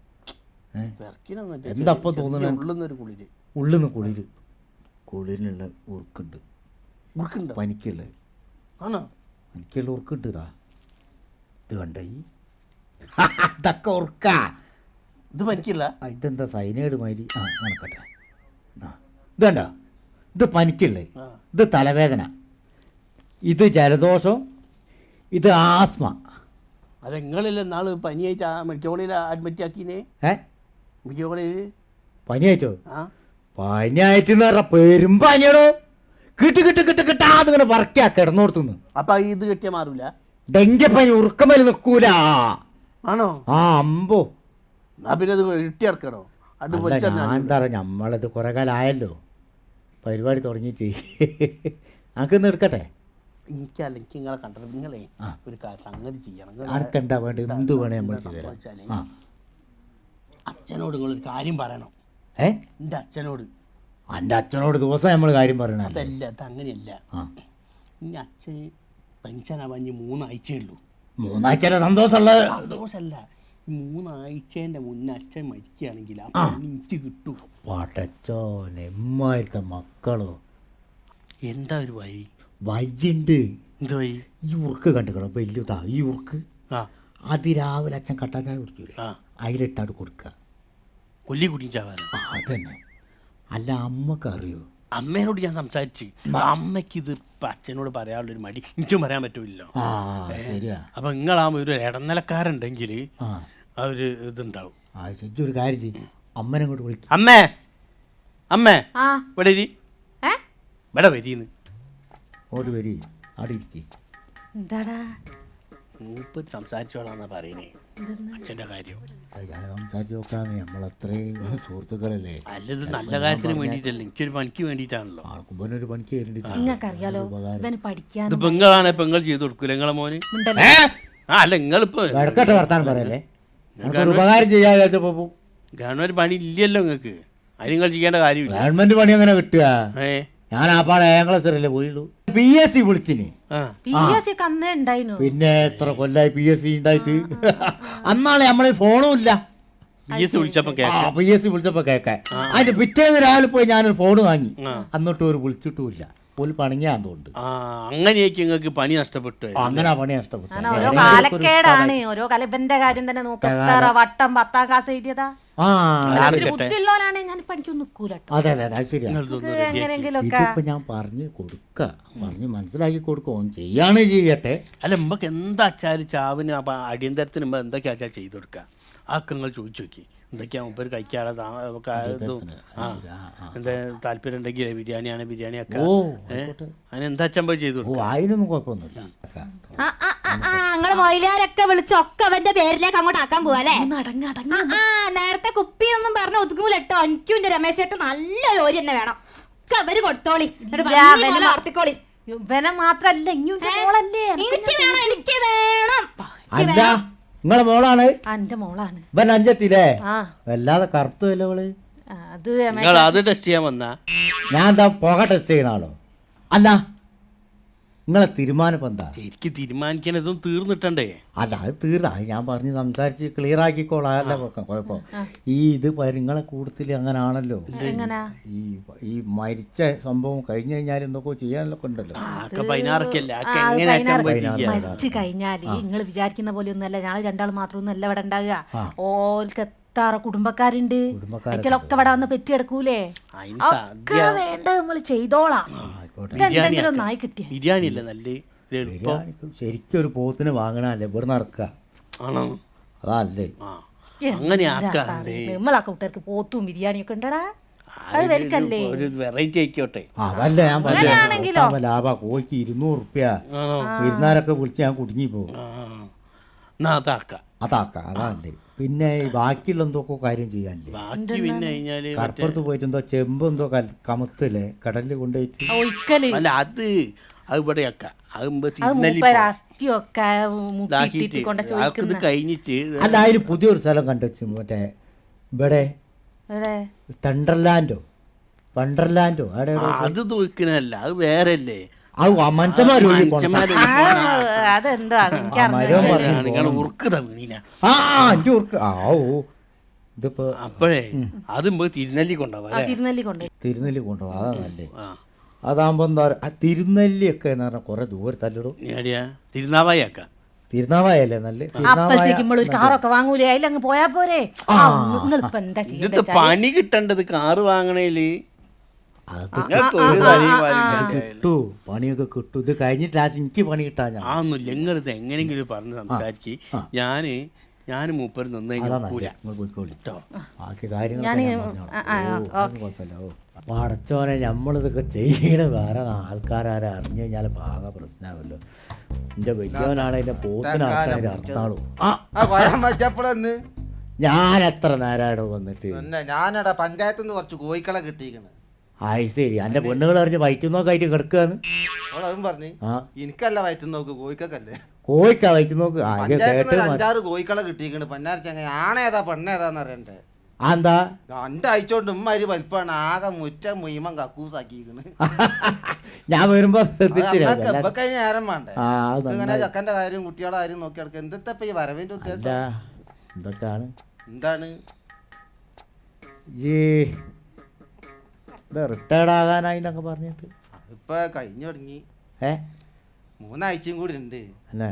എന്താ തോന്നുന്നത് തോന്നുന്നെ? കുളിര്. കുളിരിനുള്ള ഉറുക്കുണ്ട്. ഉറുക്കുണ്ടോ? പനിക്കുള്ള. ആണോ? എനിക്കുള്ള ഉറുക്കുണ്ട് ഇതാ. ഇത് കണ്ട ഈ? ഇതൊക്കെ ഉറുക്ക. ഇത് പനിക്കില്ല? ഇതെന്താ സൈനേഡ് മാതിരി? ആ നടക്കട്ടെ ആ ഇത് കണ്ട? ഇത് പനിക്കുള്ളേ ഇത് തലവേദന. ഇത് ജലദോഷം. ഇത് ആസ്മ. അത് നിങ്ങളില്ല നാൾ പനിയായിട്ട് ആ മെഡിക്കൽ അഡ്മിറ്റ് ആക്കിനേ? ഏ? പനിയായിട്ടോ? ആ. പനിയായിട്ട് പറഞ്ഞ പെരും പനിയാടോ. കിട്ടു കിട്ടു കിട്ട് കിട്ടാതെ ഇങ്ങനെ വർക്കാ കിടന്നോടത്തുനിന്ന്. അപ്പൊ ഇത് കെട്ടിയാൽ മാറൂല? ഡെങ്കിപ്പനി ഉറുക്കമേൽ നിൽക്കൂല ആണോ? ആ അമ്പോ. എന്നാ പിന്നെ അത് ഇട്ടി ഇറക്കണോ അത് ഞാൻ എന്താ പറയാ നമ്മളത് കുറെ കാലമായല്ലോ പരിപാടി തുടങ്ങിയിട്ട്. നമുക്കിന്ന് എടുക്കട്ടെ? എനിക്കല്ല എനിക്ക് നിങ്ങളെ കണ്ടത് നിങ്ങളെ ഒരു സംഗതി ചെയ്യണം. നിങ്ങൾ ആർക്ക് എന്താ വേണ്ടത്? എന്ത് വേണേ നമ്മൾ ചെയ്തുതരാം ആ. അച്ഛനോട് നിങ്ങളൊരു കാര്യം പറയണം. ഏ? എന്റെ അച്ഛനോട്. എന്റെ അച്ഛനോട് ദിവസം നമ്മൾ കാര്യം പറയണം അതല്ല അത് അങ്ങനെയല്ല. ഇനി അച്ഛൻ പെൻഷനാവാൻ ഇനി മൂന്നാഴ്ചയേ ഉള്ളൂ. മൂന്നാഴ്ച സന്തോഷമുള്ളത്? സന്തോഷമല്ല. ഈ മൂന്നാഴ്ചേന്റെ മുന്നേ അച്ഛൻ മരിക്കുകയാണെങ്കിൽ ആ എനിക്ക് കിട്ടും. പടച്ചോനെ ഇമ്മായിരത്തെ മക്കളോ. എന്താ ഒരു വഴി? വയ്യുണ്ട് എന്താ വഴി? ഈ ഉറുക്ക് കണ്ടുക്കണം? വലിയതാ ഈ ഉറുക്ക്. ആ. അതിരാവിലെ അച്ഛൻ കട്ടാച്ചാ ചായ കുടിക്കൂലേ? ആ. അതിലിട്ടാട് കൊടുക്കുക. കൊല്ലി കുടിച്ചാവാനോ ആ അതന്നെ. അല്ല അമ്മയ്ക്ക് അറിയോ? അമ്മേനോട് ഞാൻ സംസാരിച്ച്. അമ്മയ്ക്ക് ഇത് ഇപ്പം അച്ഛനോട് പറയാനുള്ളൊരു മടി. എനിക്കും പറയാൻ പറ്റൂല ആ ശരിയാ. അപ്പം നിങ്ങളാകുമ്പോൾ ഒരു ഇടനിലക്കാരുണ്ടെങ്കിൽ ആ. ആ ഒരു ഇതുണ്ടാവും. ആ ചേച്ചി ഒരു കാര്യം ചെയ്യും. അമ്മനെ അങ്ങോട്ട് വിളിക്കും. അമ്മേ അമ്മേ ആ. ഇവിടെ ഇരി. ഏ? ഇവിടെ വരീന്ന് ഓട് വരി. അവിടെ ഇരിക്കി. എന്താടാ? മൂപ്പ് സംസാരിച്ചോളാന്നാ പറയുന്നേ അച്ഛന്റെ കാര്യം. ഞാൻ സംസാരിച്ച് നോക്കാന്ന് നമ്മളത്രയും സുഹൃത്തുക്കളല്ലേ. അല്ല ഇത് നല്ല കാര്യത്തിന് വേണ്ടിയിട്ടല്ല. എനിക്കൊരു പണിക്ക് വേണ്ടിയിട്ടാണല്ലോ. ആർക്കും ഒരു പണിക്ക് കയറിയിട്ട് നിങ്ങൾക്കറിയാലോ ഇവന് പഠിക്കാൻ ഇത് പെങ്ങളാണ് പെങ്ങൾ ചെയ്ത് കൊടുക്കൂല നിങ്ങളെ മോന്? ഉണ്ടല്ലോ. ആ അല്ല നിങ്ങളിപ്പോ വർത്താനം പറയല്ലേ? ഉപകാരം ചെയ്യാതെ ഗവൺമെന്റ് പണി ഇല്ലല്ലോ നിങ്ങൾക്ക്. അത് നിങ്ങൾ ചെയ്യേണ്ട കാര്യമില്ല. ഗവൺമെന്റ് പണി അങ്ങനെ കിട്ടുക? ഞാൻ ആ പാടെ ഏഴാം ക്ലാസ്സിലല്ലേ പോയുള്ളൂ. പി എസ് സി വിളിച്ചിന്. പിന്നെ എത്ര കൊല്ലായി പി എസ് സി ഉണ്ടായിട്ട്? അന്നാളെ നമ്മളെ ഫോണും ഇല്ല. പി എസ് സി വിളിച്ചപ്പോ കേക്കാൻ അതിന്റെ പിറ്റേന്ന് രാവിലെ പോയി ഞാനൊരു ഫോൺ വാങ്ങി. എന്നിട്ട് ഒരു വിളിച്ചിട്ടുമില്ല ഒരു തോന്നുന്നുണ്ട് ആ അങ്ങനെയൊക്കെ നിങ്ങൾക്ക് പണി നഷ്ടപ്പെട്ടു. അങ്ങനെ ആ പണി നഷ്ടപ്പെട്ടു. ആണ്? ഓരോ കാലക്കേടാണ്. ഓരോ കാല ഇവന്റെ കാര്യം തന്നെ നോക്കാം. എത്ര വട്ടം പത്താം ക്ലാസ് എഴുതിയതാ. ആ അതിന് ബുദ്ധിയുള്ളവരാണ് ഞാൻ പഠിക്കൊന്നും നിൽക്കൂല കേട്ടോ. അതെ അതെ അതെ അത് ശരിയാ. എങ്ങനെയെങ്കിലും ഒക്കെ ഇതിപ്പോ ഞാൻ പറഞ്ഞു കൊടുക്ക. പറഞ്ഞ് മനസ്സിലാക്കി കൊടുക്കുക ഓൻ ചെയ്യാണ് ചെയ്യട്ടെ. അല്ല നമുക്ക് എന്താ വെച്ചാൽ ചാവിന് അപ്പൊ അടിയന്തരത്തിന് മുമ്പ് എന്തൊക്കെയാ വെച്ചാൽ ചെയ്തു കൊടുക്കുക അതൊക്കെ നിങ്ങൾ ചോദിച്ചു നോക്കി. എന്തൊക്കെയാ മുപ്പേർ കഴിക്കാതെ ഒക്കെ ആ എന്താ താല്പര്യം ഉണ്ടെങ്കിൽ ബിരിയാണിയാണ് ബിരിയാണി ഒക്കെ ഏ അതിനെന്താ അച്ഛൻ പോയി ചെയ്തു അതിനൊന്നും കുഴപ്പമൊന്നുമില്ല. മൊയിലാരൊക്കെ വിളിച്ചൊക്കെ അവന്റെ പേരിലേക്ക് അങ്ങോട്ട് ആക്കാൻ പോവാ അല്ലേ? അടങ്ങ് അടങ്ങ്. ആ, ആ നേരത്തെ കുപ്പി ഒന്നും പറഞ്ഞ ഒതുങ്ങൂലട്ടോ എനിക്കും എന്റെ രമേശ് ചേട്ടൻ നല്ലൊരു ഓരി തന്നെ വേണം. ഒക്കെ അവർ കൊടുത്തോളി. വളർത്തിക്കോളി. ഇവനെ മാത്രല്ല എനിക്ക് വേണം എനിക്ക് വേണം. അല്ല. നിങ്ങളെ മോളാണ്? എന്റെ മോളാണ്. ഇവൻ അഞ്ചെത്തില്ലേ വല്ലാതെ കറുത്തുമല്ലോ അത് നിങ്ങൾ അത് ടെസ്റ്റ് ചെയ്യാൻ വന്നാ? ഞാൻ എന്താ പുക ടെസ്റ്റ് ചെയ്യണാളോ അല്ല നിങ്ങളെ തീരുമാനം എന്താ? എനിക്ക് തീരുമാനിക്കാൻ ഇതൊന്നും തീർന്നിട്ടണ്ടേ. അല്ല അത് തീർന്ന. ഞാൻ പറഞ്ഞ് സംസാരിച്ച് ക്ലിയർ ആക്കിക്കോളാം. അല്ല കുഴപ്പം. ഈ ഇത് നിങ്ങളെ കൂട്ടത്തിൽ അങ്ങനെ ആണല്ലോ എങ്ങനാ? ഈ ഈ മരിച്ച സംഭവം കഴിഞ്ഞു കഴിഞ്ഞാൽ എന്തൊക്കെ ചെയ്യാനല്ലോ ഉണ്ടല്ലോ. മരിച്ചു കഴിഞ്ഞാൽ നിങ്ങൾ വിചാരിക്കുന്ന പോലെ ഒന്നല്ല ഞാൻ രണ്ടാൾ മാത്രമൊന്നും അല്ല ഇവിടെ ഉണ്ടാകുക. ഓൽക്ക് എത്ര കുടുംബക്കാരുണ്ട്. ഒക്കെ ഇവിടെ വന്ന് പെറ്റിയെടുക്കൂലേ? ഒക്കെ വേണ്ട നമ്മൾ ചെയ്തോളാം. ഇതെന്തെങ്കിലും ബിരിയാണി ഒന്നായി കിട്ടിയ. ബിരിയാണി അല്ലേ നല്ല ഒരു എളുപ്പം. ബിരിയാണിക്ക് ശരിക്കും ഒരു പോത്തിന് വാങ്ങണല്ലേ ഇവിടെ നടക്കുക ആണോ? അതല്ലേ. ആ. അങ്ങനെ ആക്കാറുണ്ട് നമ്മളാ കൂട്ടുകാർക്ക് പോത്തും ബിരിയാണിയും ഒക്കെ ഉണ്ടടാ. അത് വരിക്കല്ലേ ഒരു വെറൈറ്റി ആയിക്കോട്ടെ. അതല്ല ഞാൻ അങ്ങനെയാണെങ്കിലോ? പറഞ്ഞ ലാഭ. കോഴിക്ക് ഇരുന്നൂറ് റുപ്യ. ആണോ? വിരുന്നാരൊക്കെ വിളിച്ച് ഞാൻ കുടുങ്ങി പോകും ആ. അതാക്കാം. അതല്ലേ. പിന്നെ ഈ ബാക്കിയുള്ള എന്തൊക്കെ കാര്യം ചെയ്യാനില്ലേ? ബാക്കി പിന്നെ കഴിഞ്ഞാൽ മറ്റേ കടപ്പുറത്ത് പോയിട്ട് എന്തോ ചെമ്പ് എന്തോ കൽ കമത്തില്ലേ കടലിൽ കൊണ്ടുപോയിട്ട് ഒഴിക്കൽ. അല്ല അത് അത് ഇവിടെ ആക്കാം അത് മുമ്പ് അത് തിരുനെല്ലി മൂപ്പര അസ്ഥിയൊക്കെ മുക്കിട്ടിട്ട് ഇതാക്കിയിട്ട് കൊണ്ട് അത് ചോദിക്കുന്ന കഴിഞ്ഞിട്ട് അല്ല അതിൽ പുതിയൊരു സ്ഥലം കണ്ടുവച്ചു മറ്റേ ഇവിടെ തണ്ടർലാൻഡോ? വണ്ടർലാൻഡോ? അവിടെ ആ, അത് വേറെ അത് മനുഷ്യന്മാര് ആ, അതെന്തോ അത് നിങ്ങൾ ആ എന്റെ ഓർക്ക് ആ ഓ ഇതിപ്പോ അപ്പോഴേ അത് തിരുനെല്ലി അല്ലേ? തിരുനെല്ലി കൊണ്ട് തിരുനെല്ലി കൊണ്ടുപോകും അതാ നല്ലേ. ആ. അതാകുമ്പോ എന്താ പറയുക ആ തിരുനെല്ലിയൊക്കെ എന്ന് പറഞ്ഞാൽ കുറെ ദൂരത്തല്ലടോ എടിയാ തിരുനാവായി ആക്ക തിരുനാവായല്ലേ നല്ല? അപ്പഴത്തേക്ക് നമ്മൾ ഒരു കാറൊക്കെ വാങ്ങൂലേ? അതിലങ്ങ് പോയാ പോരെ. നിങ്ങളിപ്പോ എന്താ പണി കിട്ടേണ്ടത് കാറ് വാങ്ങണേൽ കിട്ടൂ. പണിയൊക്കെ കിട്ടു. ഇത് കഴിഞ്ഞിട്ട് ലാസ്റ്റ് എനിക്ക് പണി കിട്ടാ ഞാൻ. ആന്നില്ല നിങ്ങളിത് എങ്ങനെങ്കിലും പറഞ്ഞ് സംസാരിച്ച് ഞാൻ ഞാൻ മൂപ്പര്. നിങ്ങൾ പടച്ചോനെ നമ്മളിതൊക്കെ ചെയ്യണ. വേറെ ആൾക്കാരെ അറിഞ്ഞു കഴിഞ്ഞാൽ ഭാഗം പ്രശ്നമാവല്ലോ എന്റെ വലിയവനാണ് എന്റെ പോത്തിന് ആൾക്കാരെ അർത്ഥാളും ആ. ആ കൊയാൻ ഞാൻ എത്ര നേരമായിട്ട് വന്നിട്ട്? ഞാനടാ പഞ്ചായത്ത് നിന്ന് കുറച്ച് കോഴിക്കളെ കിട്ടിയിരിക്കണ്. ആയി ശരി. എന്റെ പെണ്ണുകൾ അറിഞ്ഞ് വയറ്റുന്നോക്കെ ആയിട്ട് കിടക്കുകയാണ് അവളതും പറഞ്ഞു ആ. എനിക്കല്ല വയറ്റും നോക്ക് കോഴിക്കല്ലേ കോഴിക്കാ വയറ്റു നോക്ക് ആ ഇത് കേട്ട് അഞ്ചാറ് കോഴിക്കളെ കിട്ടിയിട്ടുണ്ട് പന്നാരിച്ചങ്ങ ആണേതാ പെണ്ണേതാന്ന് അറിയണ്ടേ? ആ എന്താ? രണ്ട് അയച്ചോണ്ട് ഉമ്മാരി വലിപ്പാണ്. ആകെ മുറ്റ മുയ്മൻ കക്കൂസാക്കിയിരിക്കണ് ഞാൻ വരുമ്പോ ശ്രദ്ധിച്ചില്ല. ഇപ്പൊക്കെ നേരം വേണ്ടേ? ആ അത് ഇങ്ങനെ നന്നായി. ചക്കന്റെ കാര്യം കുട്ടികളുടെ കാര്യം നോക്കി നടക്കുക എന്തത്തെ ഇപ്പൊ ഈ വരവിന്റെ ഉദ്ദേശം? എന്തൊക്കെയാണ്? എന്താണ്? ഈ ഇത് റിട്ടയർഡ് ആകാനായി എന്നൊക്കെ പറഞ്ഞിട്ട്. ഇപ്പൊ കഴിഞ്ഞു തുടങ്ങി. ഏ? മൂന്നാഴ്ചയും കൂടി ഉണ്ട്. അല്ലേ?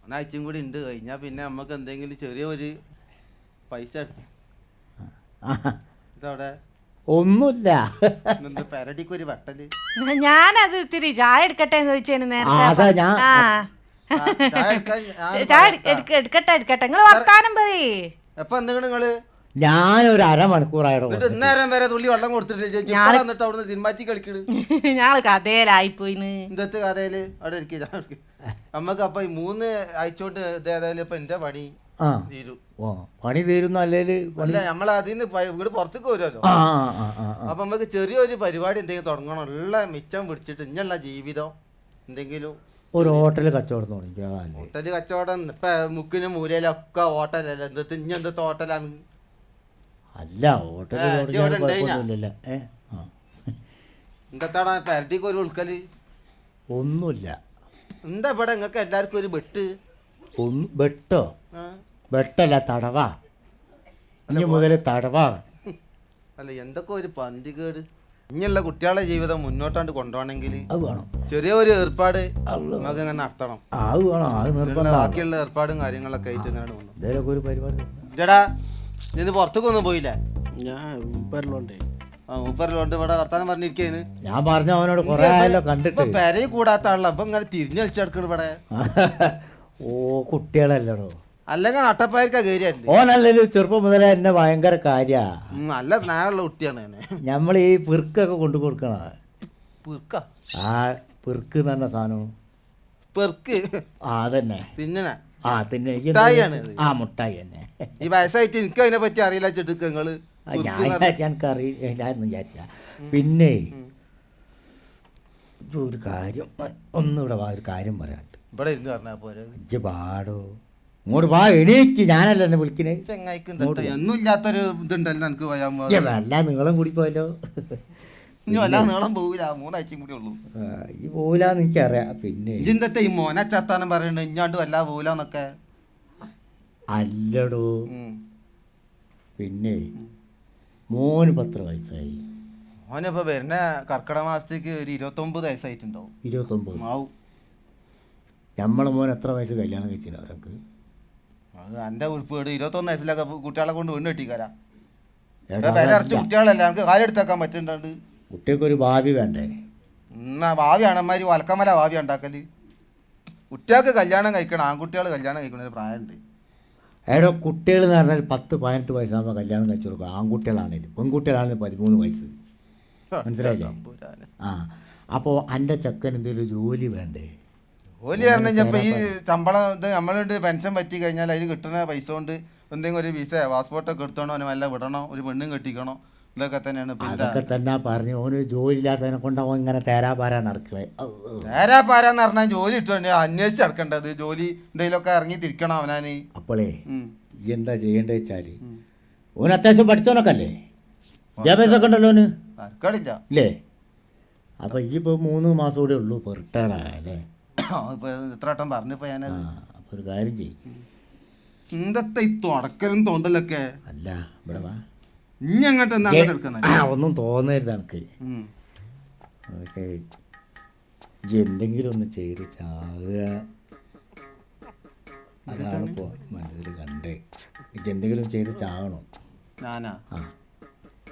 മൂന്നാഴ്ചയും കൂടി ഉണ്ട്. കഴിഞ്ഞാൽ പിന്നെ നമുക്ക് എന്തെങ്കിലും ചെറിയൊരു പൈസ ഇതവിടെ? ഒന്നുമില്ല. പെരടിക്ക് ഒരു വട്ടൽ? ഞാനത് ഇത്തിരി ചായ എടുക്കട്ടെ എന്ന് ചോദിച്ചേന് നേരത്തെ. അതാ ഞാൻ ആ. ചായ എടുക്കാൻ ഞാൻ ചായ എടുക്ക- എടുക്ക- എടുക്കട്ടെ എടുക്കട്ടെ. നിങ്ങൾ വർത്താനം പറയേ. എപ്പൊ എന്തെങ്കിലും നിങ്ങൾ? ഞാനൊരു അരമണിക്കൂറായിട്ട് എന്നിട്ട് ഇന്നേരം വരെ തുള്ളി വെള്ളം എന്നിട്ട് കളിക്കണ്? ഞാൾ കഥയിലായിപ്പോയിന്ന്. ഇന്നത്തെ കഥയിൽ അവിടെ അപ്പൊ ഈ മൂന്ന് ഇപ്പൊ എന്റെ പണി ആ. തീരും. പണി തീരുന്നു അല്ലേൽ അല്ല നമ്മൾ അതിന്ന് ഇങ്ങോട്ട് പുറത്തേക്ക് വരുമല്ലോ. ആ ആ ആ ആ ആ. അപ്പൊ നമുക്ക് ചെറിയൊരു പരിപാടി എന്തെങ്കിലും തുടങ്ങണം. ഉള്ള മിച്ചം പിടിച്ചിട്ട് ഇങ്ങനുള്ള ജീവിതം എന്തെങ്കിലും ഒരു ഹോട്ടൽ കച്ചവടം തുടങ്ങി ഹോട്ടൽ കച്ചവടം ഇപ്പൊ മുക്കിനും മൂലയിലൊക്കെ ഹോട്ടലല്ല. എന്തത്തെ ഇനി എന്തത്തെ ഹോട്ടലാണ് അല്ല ഇവിടെ ഉണ്ടായിനാ? കുഴപ്പമൊന്നുമില്ലല്ലോ ഏ ആ. എന്തത്താണ് പെരട്ടിക്ക് ഒരു ഉൾക്കൽ ഒന്നുമില്ല. എന്താ ഇവിടെ നിങ്ങൾക്ക് എല്ലാവർക്കും ഒരു വെട്ട്? ഒന്ന് വെട്ടോ? ആ? വെട്ടല്ല തടവാ. ഇനി മുതൽ തടവ. അല്ല എന്തൊക്കെ ഒരു പന്തികേട്? ഇനിയുള്ള കുട്ടികളുടെ ജീവിതം മുന്നോട്ടാണ്ട് കൊണ്ടുപോകണമെങ്കിൽ അത് വേണം. ചെറിയ ഒരു ഏർപ്പാട് നമുക്ക് ഇങ്ങനെ നടത്തണം. ആ, അത് വേണം. അത് ഇതിനുള്ള നിർബന്ധമാണ്. ബാക്കിയുള്ള ഏർപ്പാടും കാര്യങ്ങളൊക്കെ ആയിട്ട് ഇങ്ങനെ പോകുന്നു എന്തേലൊക്കെ ഒരു പരിപാടി ചേടാ ഇന്ന് പുറത്തേക്കൊന്നും പോയില്ലേ. ഞാൻ മൂപ്പരിലുണ്ടേ ആ മൂപ്പറിലോണ്ട് ഇവിടെ വർത്താനം പറഞ്ഞിരിക്കേന് ഞാൻ പറഞ്ഞ അവനോട് കുറെ ആയല്ലോ കണ്ടിട്ട്. ഇപ്പൊ പെരയും കൂടാത്ത ആളല്ല അപ്പൊ ഇങ്ങനെ തിരിഞ്ഞു കളിച്ചെടുക്കണ് ഇവിടെ. ഓ കുട്ടികളല്ലടോ. അല്ലെങ്കിൽ നട്ടപ്പായിരിക്കാ കയറിയല്ലേ ഓനല്ലല്ലോ ചെറുപ്പം മുതലേ എന്നെ ഭയങ്കര കാര്യ. ഉം, നല്ല സ്നേഹമുള്ള കുട്ടിയാണ് എന്നെ നമ്മൾ ഈ പെർക്കൊക്കെ കൊണ്ടു കൊടുക്കണ? പെർക്ക? ആ പിറുക്ക് എന്ന് പറഞ്ഞ സാധനം പെർക്ക്. ആ അതന്നെ. തിന്നണ. ആ പിന്നെ മുട്ടായിയാണ് ഇത്. ആ മുട്ടായി തന്നെ. ഈ വയസ്സായിട്ട് എനിക്ക് അതിനെ പറ്റി അറിയില്ല ചെടുക്ക നിങ്ങൾ. ആ, ഞാൻ വിചാരിച്ച എനിക്ക് വിചാരിച്ച. പിന്നെ ഇജ്ജ് ഒരു കാര്യം ഒന്നുകൂടെ വാ ഒരു കാര്യം പറയാണ്ട് ഇവിടെ ഇരുന്ന് പറഞ്ഞാ പോരെ. ഇജ്ജ് പാടോ. ഇങ്ങോട്ട് വാ എണീക്ക്. ഞാനല്ല എന്നെ വിളിക്കണേ. ചെങ്ങായിക്ക് എന്താ ഒന്നും ഇല്ലാത്തൊരു ഇതുണ്ടല്ലോ എനിക്ക് ഇജ്ജ് വല്ല നിങ്ങളും കൂടി പോയല്ലോ. ഇനി വല്ല നീളം പോകില്ല മൂന്നാഴ്ചയും കൂടി ഉള്ളൂ. ഈ എനിക്കറിയാം. പിന്നെ ഈ മോനെ ചർത്താനം പറയണ്ട? ഇഞ്ഞാണ്ട് വല്ല പോകില്ലെന്നൊക്കെ അല്ലടോ. പിന്നെ മോന് പത്ര വയസ്സായി? മോനിപ്പോ വരുന്ന കർക്കിടക മാസത്തേക്ക് ഒരു ഇരുപത്തൊമ്പത് വയസ്സായിട്ടുണ്ടാവും. ഇരുപത്തൊമ്പത്. നമ്മളെ മോൻ എത്ര വയസ്സ് കല്യാണം കഴിച്ചില്ല അവരൊക്കെ? അത് എന്റെ ഉൾപ്പേട് ഇരുപത്തൊന്ന് വയസ്സിലൊക്കെ കുട്ടികളെ കൊണ്ട് വീണ്ടും കെട്ടിക്കാരാ. കുട്ടികളെല്ലാം? കാലെടുത്താക്കാൻ പറ്റുന്നുണ്ട് കുട്ടികൾക്ക് ഒരു ഭാവി വേണ്ടേ? എന്നാ ഭാവിയാണ്. അമ്മാര് വലക്കമല ഭാവി ഉണ്ടാക്കൽ. കുട്ടികൾക്ക് കല്യാണം കഴിക്കണം ആൺകുട്ടികൾ കല്യാണം കഴിക്കണ ഒരു പ്രായമുണ്ട് എടോ കുട്ടികൾ എന്ന് പറഞ്ഞാൽ പത്ത് പതിനെട്ട് വയസ്സാകുമ്പോൾ കല്യാണം കഴിച്ചു കൊടുക്കും ആൺകുട്ടികളാണേലും പെൺകുട്ടികളാണെങ്കിലും പതിമൂന്ന് വയസ്സ്. മനസ്സിലായില്ലേ. ആ അപ്പോൾ എന്റെ ചെക്കൻ എന്തെങ്കിലും ജോലി വേണ്ടേ? ജോലി പറഞ്ഞു ഇപ്പം ഈ ശമ്പളം ഇത് നമ്മളുണ്ട് പെൻഷൻ പറ്റി കഴിഞ്ഞാൽ അതിൽ കിട്ടുന്ന പൈസ കൊണ്ട് എന്തെങ്കിലും ഒരു വിസ പാസ്പോർട്ടൊക്കെ എടുത്തോണോ അവനെ വല്ല വിടണോ ഒരു പെണ്ണും കെട്ടിക്കണോ. ഇതൊക്കെ തന്നെയാണ് ഇപ്പൊ. അതൊക്കെ തന്നെ പറഞ്ഞു ഓന് ജോലി ഇല്ലാത്തതിനെ കൊണ്ട് അവൻ ഇങ്ങനെ തേരാപാരാ നടക്കണേ ഔ, ഔ. നേരാ പാരാന്ന് പറഞ്ഞാൽ ജോലി ഇട്ടുണ്ട് അന്വേഷിച്ച് നടക്കേണ്ടത് ജോലി എന്തെങ്കിലുമൊക്കെ ഇറങ്ങി തിരിക്കണം അവനാന്? അപ്പോളേ എന്താ ചെയ്യേണ്ടത് വെച്ചാൽ ഓന് അത്യാവശ്യം പഠിച്ചോനൊക്കെ അല്ലേ? വിദ്യാഭ്യാസമൊക്കെ ഉണ്ടല്ലോ ഓന്? തരക്കേടില്ല ഇല്ലേ? അപ്പൊ ഈ ഇപ്പൊ മൂന്ന് മാസം കൂടെ ഉള്ളൂ ഇപ്പോൾ റിട്ടയർഡായല്ലേ ഇപ്പൊ ഇത്ര വട്ടം പറഞ്ഞപ്പോ ഞാനത്? അപ്പോൾ ഒരു കാര്യം ചെയ്യും. എന്തത്തെ ഈ തുടക്കലും തോണ്ടലൊക്കെ? അല്ല ഇവിടെ വാ. ഇനി അങ്ങോട്ട് എന്താ അങ്ങോട്ട് എടുക്കുന്നത് ആ, ഒന്നും തോന്നരുത് എനിക്ക് ഓക്കെ എന്തെങ്കിലും ഒന്ന് ചെയ്ത് ചാവുക. അതാണ് ഇപ്പോൾ മനസ്സിൽ കണ്ടേ. എന്തെങ്കിലും ചെയ്ത് ചാവണം. ഞാനാ? ആ.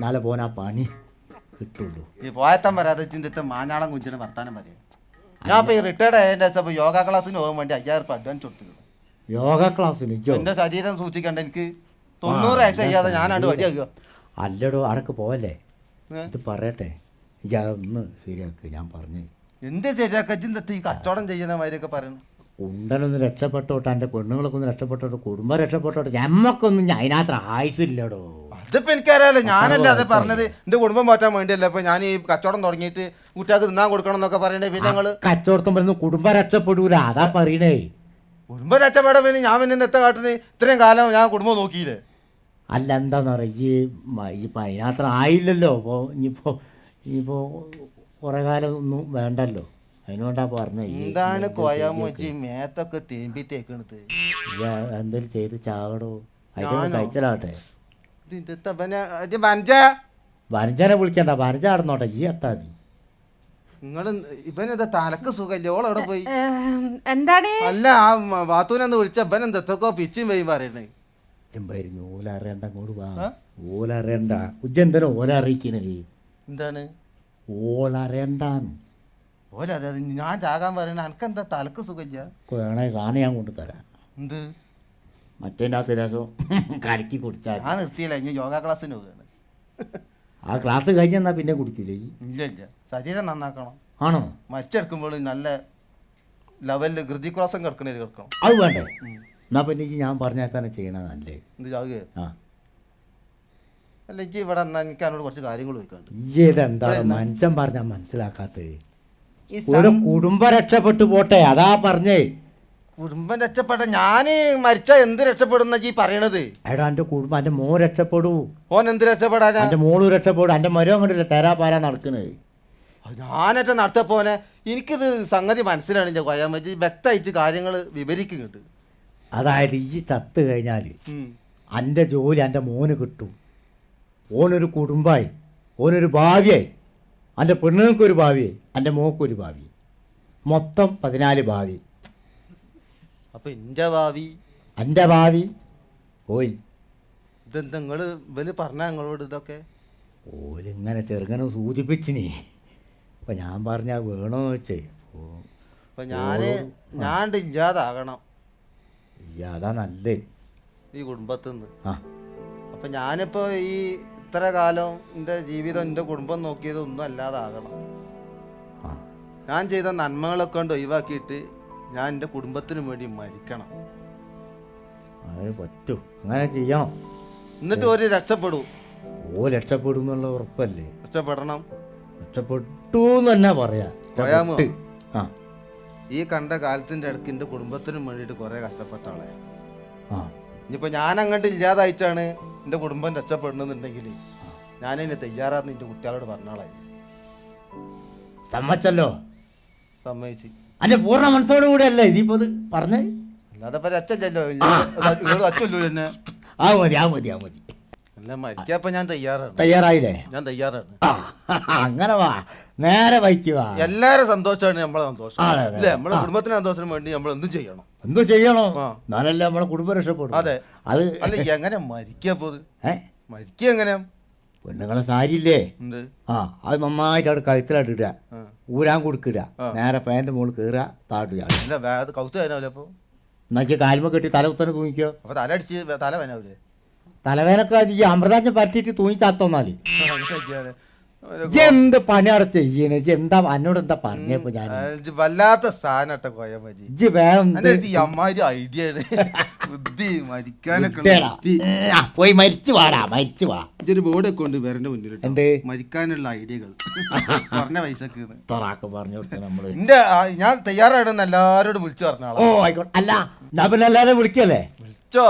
നാളെ പോകാൻ ആ പണി കിട്ടുള്ളൂ. ഈ പോയത്തം വരാതെ ചിന്തിച്ച മാഞ്ഞാളം കുഞ്ചിന് വർത്താനം പറയാം. ഞാൻ ഇപ്പൊ ഈ റിട്ടയർഡ് ആയതിന്റെ ശേഷം യോഗ ക്ലാസ്സിന് പോകാൻ വേണ്ടി അയ്യായിരം രൂപ അഡ്വാൻസ് കൊടുത്തു യോഗ ക്ലാസ്സിന് എന്റെ ശരീരം സൂക്ഷിക്കണ്ട എനിക്ക് തൊണ്ണൂറ് വയസ്സ് കഴിയാതെ ഞാനാണ്ട് വടിയാക്കുക. അല്ലടോ അടക്ക് പോവല്ലേ? ഇത് പറയട്ടെ. ഇജ്ജ് അതൊന്ന് ശരിയാക്ക് ഞാൻ പറഞ്ഞു എന്ത് ശരിയാക്ക? ഈ കച്ചവടം ചെയ്യുന്ന മാതിരിയൊക്കെ പറയുന്നു ഉണ്ടനൊന്ന് രക്ഷപ്പെട്ടോട്ടെ എന്റെ പെണ്ണുങ്ങളൊക്കെ ഒന്ന് രക്ഷപ്പെട്ടോട്ടെ കുടുംബം രക്ഷപ്പെട്ടോട്ടെ ഞമ്മക്കൊന്നും അതിനകത്ത് ആയുസില്ലടോ അതിപ്പോ എനിക്കറിയാലോ ഞാനല്ലേ അത് പറഞ്ഞത്. എന്റെ കുടുംബം മാറ്റാൻ വേണ്ടിയല്ല ഇപ്പൊ ഞാൻ ഈ കച്ചവടം തുടങ്ങിയിട്ട് കുട്ടികൾക്ക് തിന്നാൻ കൊടുക്കണം എന്നൊക്കെ പറയണേ പിന്നെ ഞങ്ങൾ കച്ചവടത്തും പറയുന്നു കുടുംബം രക്ഷപ്പെടൂല അതാ പറയണേ. കുടുംബം രക്ഷപ്പെടാൻ പിന്നെ ഞാൻ പിന്നെ എത്ത കാട്ടിന് ഇത്രയും കാലം ഞാൻ കുടുംബം നോക്കിയില്ലേ? അല്ല എന്താന്ന് പറയുക ഈ ഇപ്പം ആയില്ലല്ലോ. അപ്പോൾ ഇനിയിപ്പോൾ ഇനിയിപ്പോൾ കുറേ കാലം ഒന്നും വേണ്ടല്ലോ. അതിനോണ്ടാ പറഞ്ഞത് എന്താണ് കോയാമോച്ചി മേത്തൊക്കെ തേമ്പി തേക്കണത് എന്തെങ്കിലും ചെയ്ത് ചാകടോ അതിന് ഞാനോ? കഴിച്ചലാട്ടെ വനജനെ വിളിക്കണ്ട. വനജ നടന്നോട്ടെ ഈ എത്താ മതി നിങ്ങൾ ഇവനെന്താ തലക്ക് സുഖമില്ല? ഓൾ അവിടെ പോയി? എന്താണ്? അല്ല ആ വാത്തൂനെന്ന് വിളിച്ച ഇവൻ എന്തൊക്കെ പിച്ചും വൈ പറയണേ. ചെമ്പായിരുന്നു ഓല അറിയണ്ട അങ്ങോട്ട് വാ. ആ? ഓല അറിയണ്ട. ഉജ്ജ എന്തിനാ ഓല അറിയിക്കണേ? എന്താണ്? ഓല അറിയണ്ടാന്ന്. ഓല അറിയാതെ ഞാൻ ചാകാൻ പറയണ എനക്കെന്താ തലക്ക് സുഖമില്ല? വേണേ സാധനം ഞാൻ കൊണ്ടുതരാം എന്ത്? മറ്റേ രസം കലക്കി കുടിച്ചാൽ ഞാൻ നിർത്തിയില്ല ഇനി യോഗ ക്ലാസ്സിന് പോവുകയാണ് ആ ക്ലാസ് കഴിഞ്ഞെന്നാ പിന്നെ കുടിക്കൂലേ? ഇല്ല ഇല്ല. ശരീരം നന്നാക്കണം. ആണോ? മരിച്ചെടുക്കുമ്പോൾ നല്ല ലെവലിൽ ഗൃതി ക്ലാസ്സും കിടക്കണേ കിടക്കണം. അത് വേണ്ടേ? എന്നാ പിന്നെ ഞാൻ പറഞ്ഞാൽ തന്നെ ചെയ്യണത് നല്ലേ എന്ത് ചാകുക ആ. അല്ല എനിക്ക് ഇവിടെ എന്നാ എനിക്ക് അതിനോട് കുറച്ച് കാര്യങ്ങൾ ചോദിക്കാണ്ട് ഇതെന്താണ് മനുഷ്യൻ പറഞ്ഞാൽ മനസ്സിലാക്കാത്തത്? ഈ ഒരു സം- കുടുംബം രക്ഷപ്പെട്ടു പോട്ടെ അതാ പറഞ്ഞേ. കുടുംബം രക്ഷപ്പെട്ട ഞാൻ മരിച്ച എന്ത് രക്ഷപ്പെടുന്ന ഈ പറയണത്? എടാ എന്റെ കുടുംബം എന്റെ മോ രക്ഷപ്പെടൂ. ഓൻ എന്ത് രക്ഷപ്പെടാനാ? എന്റെ മോൾ രക്ഷപ്പെടും എന്റെ മരം അങ്ങോട്ടില്ല തേരാ പാരാ നടക്കുന്നത് ഞാനൊക്കെ നടത്തപ്പോനെ എനിക്കിത് സംഗതി മനസ്സിലാണ് കൊയ്യാമ്മച്ചി വ്യക്തമായിട്ട് കാര്യങ്ങൾ വിവരിക്കുന്നുണ്ട് അതായത് ഈ ചത്ത് കഴിഞ്ഞാൽ എന്റെ ജോലി എന്റെ മോന് കിട്ടും. ഓനൊരു കുടുംബമായി ഓനൊരു ഭാവിയായി. എന്റെ പെണ്ണുങ്ങൾക്കൊരു ഭാവിയായി എന്റെ മോക്കൊരു ഭാവി മൊത്തം പതിനാല് ഭാവി. അപ്പൊ എന്റെ ഭാവി? എന്റെ ഭാവി ഓയ് ഇതെന്താ നിങ്ങൾ ഇവർ പറഞ്ഞ നിങ്ങളോട് ഇതൊക്കെ? ഓലിങ്ങനെ ചെറുങ്ങനെ സൂചിപ്പിച്ചിനി. അപ്പം ഞാൻ പറഞ്ഞാൽ വേണോ വെച്ചേ. ഓ അപ്പൊ ഞാൻ ഞാൻ ഇല്ലാതാകണം. ഈ അതാ നല്ലേ. ഈ കുടുംബത്തിൽ നിന്ന് ആ. അപ്പൊ ഞാനിപ്പോ ഈ ഇത്ര കാലം എന്റെ ജീവിതം എന്റെ കുടുംബം നോക്കിയത് ഒന്നും അല്ലാതാകണം. ആ. ഞാൻ ചെയ്ത നന്മകളൊക്കെ കൊണ്ട് ഒഴിവാക്കിയിട്ട് ഞാൻ എന്റെ കുടുംബത്തിന് വേണ്ടി മരിക്കണം. അത് പറ്റൂ. അങ്ങനെ ചെയ്യണം. എന്നിട്ട് ഒരു രക്ഷപ്പെടൂ. ഓ രക്ഷപ്പെടും എന്നുള്ള ഉറപ്പല്ലേ? രക്ഷപ്പെടണം. രക്ഷപ്പെട്ടു എന്ന് തന്നെ പറയാ? രക്ഷപ്പെട്ട്. ആ. ഈ കണ്ട കാലത്തിന്റെ ഇടയ്ക്ക് എന്റെ കുടുംബത്തിനും വേണ്ടിയിട്ട് കുറേ കഷ്ടപ്പെട്ട ആളെ ഇനിയിപ്പോ ഇനിയിപ്പോൾ ഞാൻ അങ്ങോട്ട് ഇല്ലാതായിട്ടാണ് എന്റെ കുടുംബം രക്ഷപ്പെടണമെന്നുണ്ടെങ്കിൽ ഞാനതിന് തയ്യാറാന്ന് എന്റെ കുട്ടികളോട് പറഞ്ഞാളായി സമ്മതിച്ചല്ലോ? സമ്മതിച്ച്. അല്ലെ പൂർണ മനസ്സോടു കൂടെ അല്ലേ ഇതിപ്പോ ഇത് പറഞ്ഞേ? അല്ലാതെ ഇപ്പം അച്ഛല്ലോ അച്ചല്ലോ എന്നെ? ആ മതി ആ മതി ആ മതി. അല്ല മരിക്കാപ്പം ഞാൻ തയ്യാറാണ്. തയ്യാറായില്ലേ? ഞാൻ തയ്യാറാണ്. അങ്ങനെ വാ. നേരെ വയ്ക്കുക എല്ലാരും സന്തോഷമാണ് നമ്മളെ സന്തോഷം. അതെ, അതെ. അല്ലേ? നമ്മളെ കുടുംബത്തിന് സന്തോഷത്തിന് വേണ്ടി നമ്മൾ എന്തും ചെയ്യണം. എന്തോ ചെയ്യണോ. നാലല്ല എന്നാലല്ലേ നമ്മളെ കുടുംബം രക്ഷപ്പെടും. അതെ. അത് അല്ല എങ്ങനെ മരിക്കുക പോത് ഏ? മരിക്കുക എങ്ങനെ? പെണ്ണുങ്ങളെ സാരിയില്ലേ? ഉണ്ട് ആ അത് നന്നായിട്ട് അവിടെ ആ. ഊരാൻ കൊടുക്കുക. ആ. നേരെ പാന്റ് മുകളിൽ കയറുക താട്ടുക അല്ല വേ- അത് കൗത്ത് വേനാവില്ല അപ്പൊ? എന്നുവെച്ചാൽ കാൽമ കെട്ടി തല കുത്തനെ തൂങ്ങിക്കോ? അപ്പൊ തല അടിച്ച് വേ- തല വേനാവില്ലേ? തലവേനൊക്കെ ഈ അമൃതാഞ്ചം പറ്റിയിട്ട് തൂങ്ങി ചാത്തോന്നാൽ. എന്ത് പണിയാണ് ചെയ്യണേ? എന്താ എന്നോട് എന്താ പറഞ്ഞപ്പോ ഞാൻ വല്ലാത്ത സ്ഥാനട്ട കോയ മതി ഇജ്ജ് വേഗം എന്റെ അമ്മാരി ഐഡിയ ആണ്. ബുദ്ധി മരിക്കാനൊക്കെ പോയി മരിച്ചു വാടാ മരിച്ചു വാ. ഇതൊരു ബോർഡ് ഒക്കെ ഉണ്ട് വേറെ മുന്നിൽ എന്ത്? മരിക്കാനുള്ള ഐഡിയകൾ. പറഞ്ഞ പൈസക്ക് തൊറാക്ക് പറഞ്ഞു കൊടുത്തു നമ്മൾ. എന്റെ ഞാൻ തയ്യാറാണെന്ന് എല്ലാരോടും വിളിച്ചു പറഞ്ഞ ഓ ആയിക്കോട്ടെ. അല്ല ഞാൻ പിന്നെ എല്ലാരും വിളിക്കല്ലേ? വിളിച്ചോ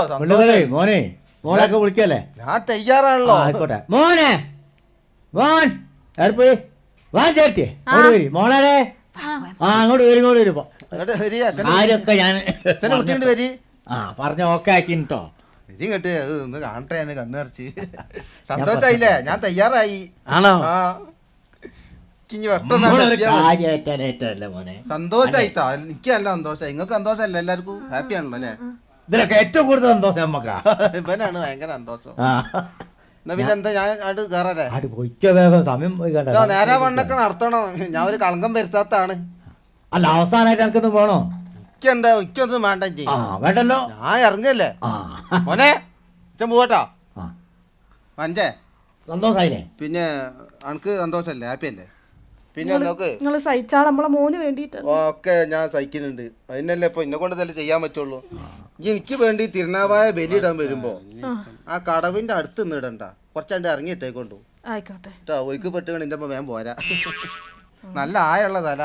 മോനെ മോളൊക്കെ വിളിക്കല്ലേ? ഞാൻ തയ്യാറാണല്ലോ. ആയിക്കോട്ടെ. മോനെ മോൻ വാ ചേർത്തി. അങ്ങോട്ട് വരി. മോളെ ആ. അങ്ങോട്ട് വരും ഇങ്ങോട്ട് വരും. ഇപ്പൊ. ആരൊക്കെ ഞാൻ ആ പറഞ്ഞ ഓക്കെ കേട്ട് അത് ഒന്ന് കാണട്ടെ എന്ന് കണ്ണു നിറച്ച്. സന്തോഷായില്ലേ? ഞാൻ തയ്യാറായി. ആണോ? ഇനി സന്തോഷായിട്ടാ. എനിക്ക് നല്ല സന്തോഷം നിങ്ങൾക്ക് സന്തോഷമല്ല? എല്ലാവർക്കും ഹാപ്പി ആണല്ലോ അല്ലേ? ഇതിലൊക്കെ ഏറ്റവും കൂടുതൽ സന്തോഷം നമ്മക്കാ. ഇവനാണ് ഭയങ്കര സന്തോഷം. പിന്നെ എന്താ? ഞാൻ അങ്ങോട്ട് കയറല്ലേ ആട് പൊയ്ക്കോ വേഗം സമയം പോയി കേട്ടോ നേരെ വണ്ണൊക്കെ നടത്തണം. ഞാൻ ഒരു കളങ്കം വരുത്താത്താണ് അല്ല അവസാനായിട്ട് എനിക്കൊന്നും വേണോ? എനിക്കെന്താ? എനിക്കൊന്നും വേണ്ട ആ ചെയ്യും വേണ്ടല്ലോ. ഞാൻ ഇറങ്ങല്ലേ? ആ. മോനെ അച്ഛൻ പോകട്ടോ ആ. അഞ്ചേ സന്തോഷായില്ലേ? പിന്നെ അനക്ക് സന്തോഷല്ലേ? ഹാപ്പി അല്ലേ പിന്നെ നോക്ക് നിങ്ങൾ സഹിച്ചാൽ നമ്മളെ മോന് വേണ്ടിട്ട് ഒക്കെ ഞാൻ സഹിക്കുന്നുണ്ട്. അതിനല്ലേ ഇപ്പൊ എന്നെ കൊണ്ട് തന്നെ ചെയ്യാൻ പറ്റുള്ളൂ. എനിക്ക് വേണ്ടി തിരുനാവായ ഇടാൻ വരുമ്പോ ആ. കടവിന്റെ അടുത്ത് നിന്ന് ഇടണ്ട. കുറച്ചാണ്ട് ഇറങ്ങിയിട്ടേക്കൊണ്ടു. ആയിക്കോട്ടെ. കേട്ടോ ഒരിക്കൽ പെട്ടുകൊണ്ട് ഇന്റെ വേഗം പോരാ. നല്ല ആയുള്ള തല.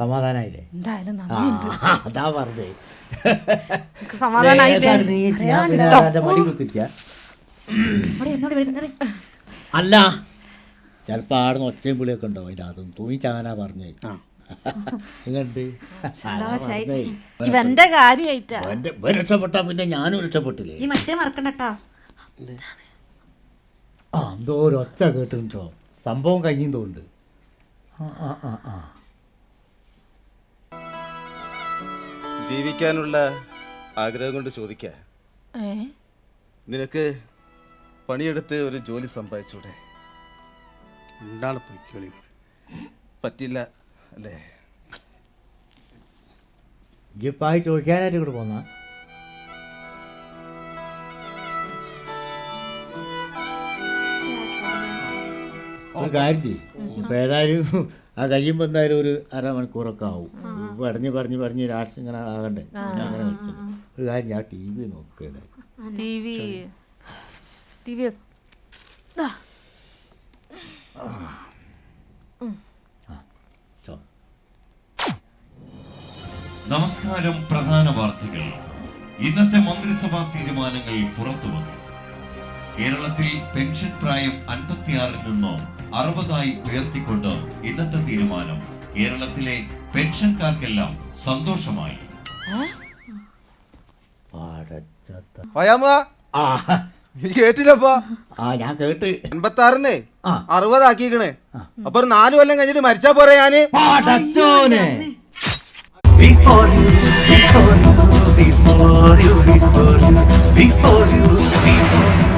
സമാധാനായില്ലേ? എന്തായാലും ആ നന്ദിയുണ്ട്. അതാ പറഞ്ഞേ എനിക്ക് സമാധാനായില്ലേ? ലേസാണ് നീ ഞാൻ പിന്നെ മടി കുത്തിരിക്ക. അല്ല ചിലപ്പോ ആടുന്ന ഒച്ചയും പുളിയൊക്കെ ഉണ്ടാവും അതിന്റെ തൂങ്ങി തൂങ്ങിച്ചാകാനാ പറഞ്ഞേ. ഇവന്റെ കാര്യായിട്ടാ? രക്ഷപ്പെട്ടാ പിന്നെ ഞാനും രക്ഷപ്പെട്ടില്ലേ? ഈ മറ്റേ മറക്കണ്ടട്ടാ ആ എന്തോ ഒരു ഒച്ച കേട്ടോ സംഭവം കഴിഞ്ഞും തോന്നുന്നുണ്ട്. ആ ആ ആ ആ. ജീവിക്കാനുള്ള ആഗ്രഹം കൊണ്ട് ചോദിക്ക. നിനക്ക് പണിയെടുത്ത് ഒരു ജോലി സമ്പാദിച്ചൂടെ? രണ്ടാളെ പൊയ്ക്കോളി പറ്റില്ല അല്ലേ? ഇജിപ്പായി ചോദിക്കാനായിട്ട് ഇവിടെ പോന്ന? ഒരു കാര്യം ചെയ്യും. ഇപ്പൊ ഏതായാലും ആ കഴിയുമ്പോൾ എന്തായാലും ഒരു അരമണിക്കൂറൊക്കെ ആവും. ഇപ്പൊ അടഞ്ഞ് പറഞ്ഞ് പറഞ്ഞ് ലാസ്റ്റ് ഇങ്ങനെ ആകണ്ടേ? ഞാൻ അങ്ങനെ വെച്ചു ഒരു കാര്യം ഞാൻ ടി വി നോക്കുക ടി വി. ടി വി നമസ്കാരം പ്രധാന വാർത്തകൾ. ഇന്നത്തെ മന്ത്രിസഭാ തീരുമാനങ്ങൾ പുറത്തു വന്നു. കേരളത്തിൽ പെൻഷൻ പ്രായം അൻപത്തിയാറിൽ നിന്നോ അറുപതായി ഉയർത്തിക്കൊണ്ട് ഇന്നത്തെ തീരുമാനം. കേരളത്തിലെ പെൻഷൻകാർക്കെല്ലാം സന്തോഷമായി. ആ കേട്ടില്ലപ്പാ? ആ ഞാൻ കേട്ട്. എൺപത്തി ആറിന് ആ. അറുപതാക്കിക്കണ്. അപ്പൊ ഒരു നാല് കൊല്ലം കഴിഞ്ഞിട്ട് മരിച്ചാ പോരെ ഞാൻ? പാടച്ചോനെ. Before you, before you, before you, before you, before you, before you.